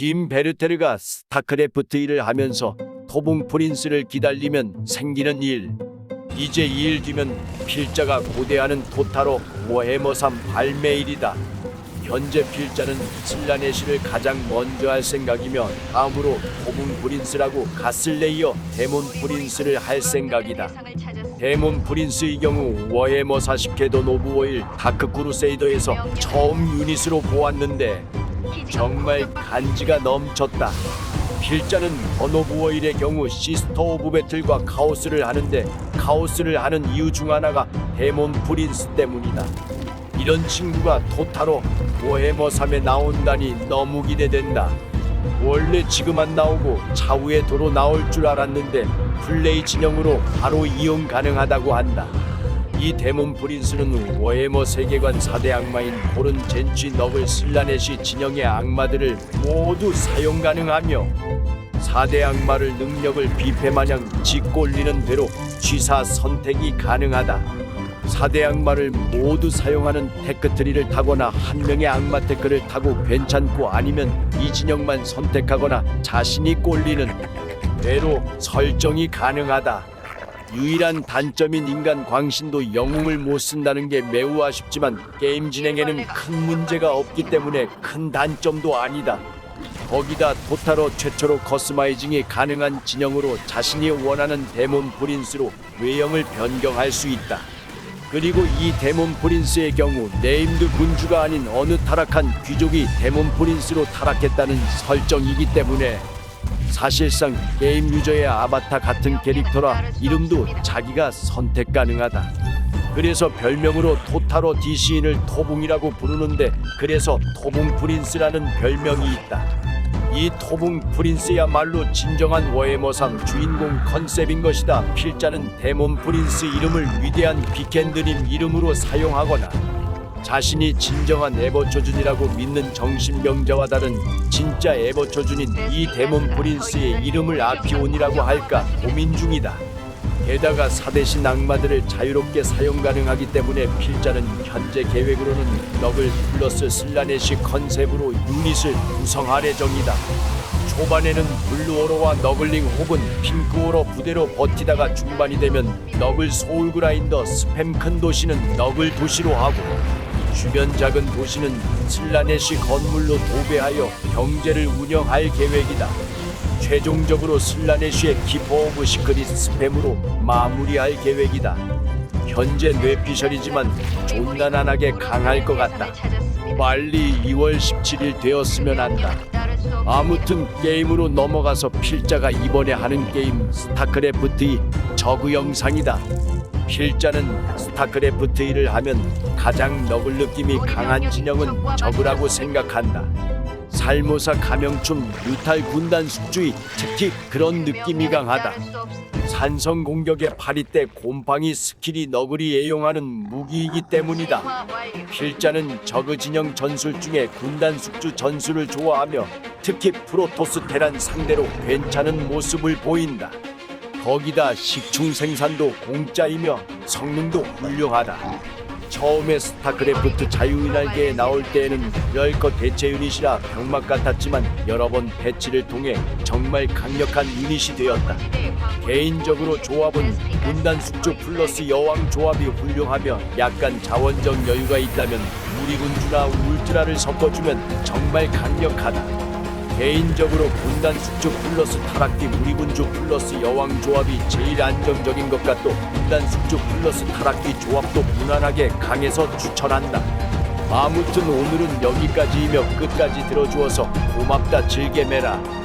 김 베르테르가 스타크래프트 일을 하면서 토붕 프린스를 기다리면 생기는 일. 이제 2일 뒤면 필자가 고대하는 토타로 워해머삼 발매일이다. 현재 필자는 슬라네시를 가장 먼저 할 생각이며 다음으로 토붕 프린스라고 가슬레이어 데몬 프린스를 할 생각이다. 데몬 프린스의 경우 워해머 40회도 노브워일 다크 크루세이더에서 처음 유닛으로 보았는데 정말 간지가 넘쳤다. 필자는 버노브워일의 경우 시스터 오브 배틀과 카오스를 하는데 카오스를 하는 이유 중 하나가 데몬 프린스 때문이다. 이런 친구가 토타로 워해머 3에 나온다니 너무 기대된다. 원래 지금 안 나오고 차후에 도로 나올 줄 알았는데 플레이 진영으로 바로 이용 가능하다고 한다. 이 데몬 프린스는 워해머 세계관 4대 악마인 호른 젠치 너블 슬라넷이 진영의 악마들을 모두 사용 가능하며 4대 악마를 능력을 비패마냥 짓골리는 대로 취사 선택이 가능하다. 4대 악마를 모두 사용하는 테크트리를 타거나 한 명의 악마 테크를 타고 괜찮고 아니면 이 진영만 선택하거나 자신이 꼴리는 대로 설정이 가능하다. 유일한 단점인 인간 광신도 영웅을 못 쓴다는 게 매우 아쉽지만 게임 진행에는 큰 문제가 없기 때문에 큰 단점도 아니다. 거기다 토타로 최초로 커스마이징이 가능한 진영으로 자신이 원하는 데몬 프린스로 외형을 변경할 수 있다. 그리고 이 데몬 프린스의 경우 네임드 군주가 아닌 어느 타락한 귀족이 데몬 프린스로 타락했다는 설정이기 때문에 사실상 게임 유저의 아바타 같은 캐릭터라 이름도 자기가 선택 가능하다. 그래서 별명으로 토타로 디시인을 토붕이라고 부르는데 그래서 토붕 프린스라는 별명이 있다. 이 토붕 프린스야말로 진정한 워해머상 주인공 컨셉인 것이다. 필자는 데몬 프린스 이름을 위대한 비켄드님 이름으로 사용하거나 자신이 진정한 에버초준이라고 믿는 정신병자와 다른 진짜 에버초준인 이 데몬 프린스의 이름을 아피온이라고 할까 고민 중이다. 게다가 사대신 악마들을 자유롭게 사용 가능하기 때문에 필자는 현재 계획으로는 너글 플러스 슬라넷이 컨셉으로 유닛을 구성할 예정이다. 초반에는 블루오로와 너글링 혹은 핑크오로 부대로 버티다가 중반이 되면 너글 소울 그라인더 스팸 큰 도시는 너글 도시로 하고 주변 작은 도시는 슬라넷이 건물로 도배하여 경제를 운영할 계획이다. 최종적으로 슬라네시의 키퍼 오브 시크릿 스팸으로 마무리할 계획이다. 현재 뇌피셜이지만 존나난하게 강할 것 같다. 빨리 2월 17일 되었으면 한다. 아무튼 게임으로 넘어가서 필자가 이번에 하는 게임 스타크래프트 저그 영상이다. 필자는 스타크래프트 2를 하면 가장 너글 느낌이 강한 진영은 저그라고 생각한다. 살모사 감형춤 유탈 군단 숙주의 특히 그런 느낌이 강하다. 산성 공격의 파리 때 곰팡이 스킬이 너구리 애용하는 무기이기 때문이다. 필자는 저그 진영 전술 중에 군단 숙주 전술을 좋아하며 특히 프로토스 테란 상대로 괜찮은 모습을 보인다. 거기다 식충 생산도 공짜이며 성능도 훌륭하다. 처음에 스타크래프트 자유의 날개에 나올 때에는 열거 대체 유닛이라 병맛 같았지만 여러 번 패치를 통해 정말 강력한 유닛이 되었다. 개인적으로 조합은 군단 숙주 플러스 여왕 조합이 훌륭하며 약간 자원적 여유가 있다면 무리군주나 울트라를 섞어주면 정말 강력하다. 개인적으로 군단 숙주 플러스 타락기 무리군주 플러스 여왕 조합이 제일 안정적인 것 같도 군단 숙주 플러스 타락기 조합도 무난하게 강해서 추천한다. 아무튼 오늘은 여기까지이며 끝까지 들어주어서 고맙다 즐게매라.